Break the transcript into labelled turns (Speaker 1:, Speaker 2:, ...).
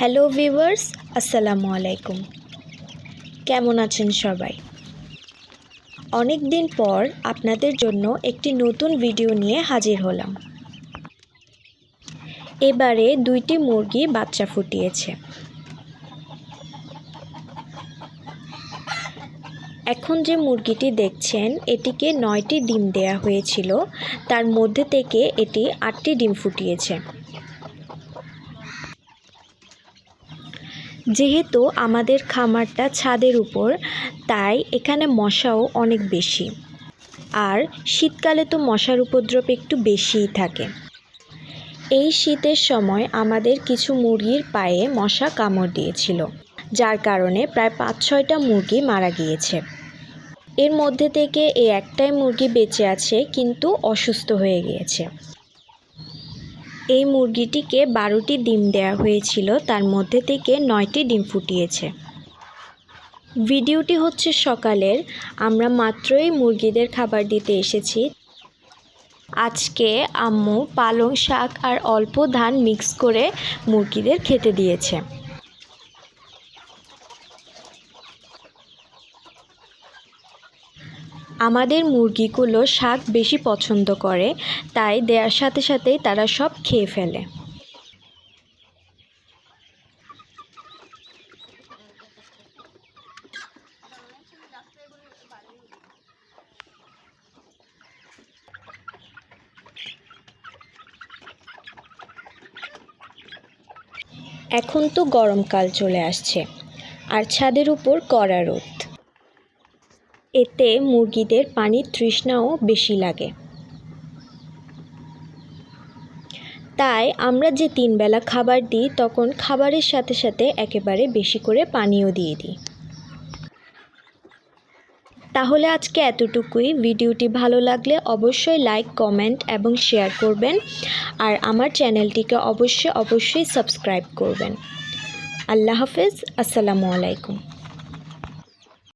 Speaker 1: Hello viewers, আসসালামু আলাইকুম। কেমন আছেন সবাই? অনেক দিন পর আপনাদের জন্য একটি নতুন ভিডিও নিয়ে হাজির হলাম। এবারে দুইটি মুরগি বাচ্চা ফুটিয়েছে। এখন যে মুরগিটি দেখছেন, এটিকে নয়টি ডিম দেয়া হয়েছিল। তার মধ্যে থেকে এটি আটটি ডিম ফুটিয়েছে। যেহেতু আমাদের খামারটা ছাদের উপর, তাই এখানে মশাও অনেক বেশি। আর শীতকালে তো মশার উপদ্রব একটু বেশিই থাকে। এই শীতের সময় আমাদের কিছু মুরগির পায়ে মশা কামড় দিয়েছিল, যার কারণে প্রায় পাঁচ ছয়টা মুরগি মারা গিয়েছে। এর মধ্যে থেকে এই একটাই মুরগি বেঁচে আছে, কিন্তু অসুস্থ হয়ে গিয়েছে। এই মুরগিটিকে বারোটি ডিম দেয়া হয়েছিল, তার মধ্যে থেকে নয়টি ডিম ফুটিয়েছে। ভিডিওটি হচ্ছে সকালের। আমরা মাত্রই মুরগিদের খাবার দিতে এসেছি। আজকে আম্মু পালং শাক আর অল্প ধান মিক্স করে মুরগিদের খেতে দিয়েছে। আমাদের মুরগিগুলো শাক বেশি পছন্দ করে, তাই দেওয়ার সাথে সাথেই তারা সব খেয়ে ফেলে। এখন তো গরমকাল চলে আসছে, আর ছাদের উপর কড়া রোদ। এতে মুরগিদের পানির তৃষ্ণাও বেশি লাগে। তাই আমরা যে তিন বেলা খাবার দিই, তখন খাবারের সাথে সাথে একেবারে বেশি করে পানিও দিয়ে দিই। তাহলে আজকে এতটুকুই। ভিডিওটি ভালো লাগলে অবশ্যই লাইক, কমেন্ট এবং শেয়ার করবেন আর আমার চ্যানেলটিকে অবশ্যই অবশ্যই সাবস্ক্রাইব করবেন। আল্লাহ হাফেজ। আসসালামু আলাইকুম।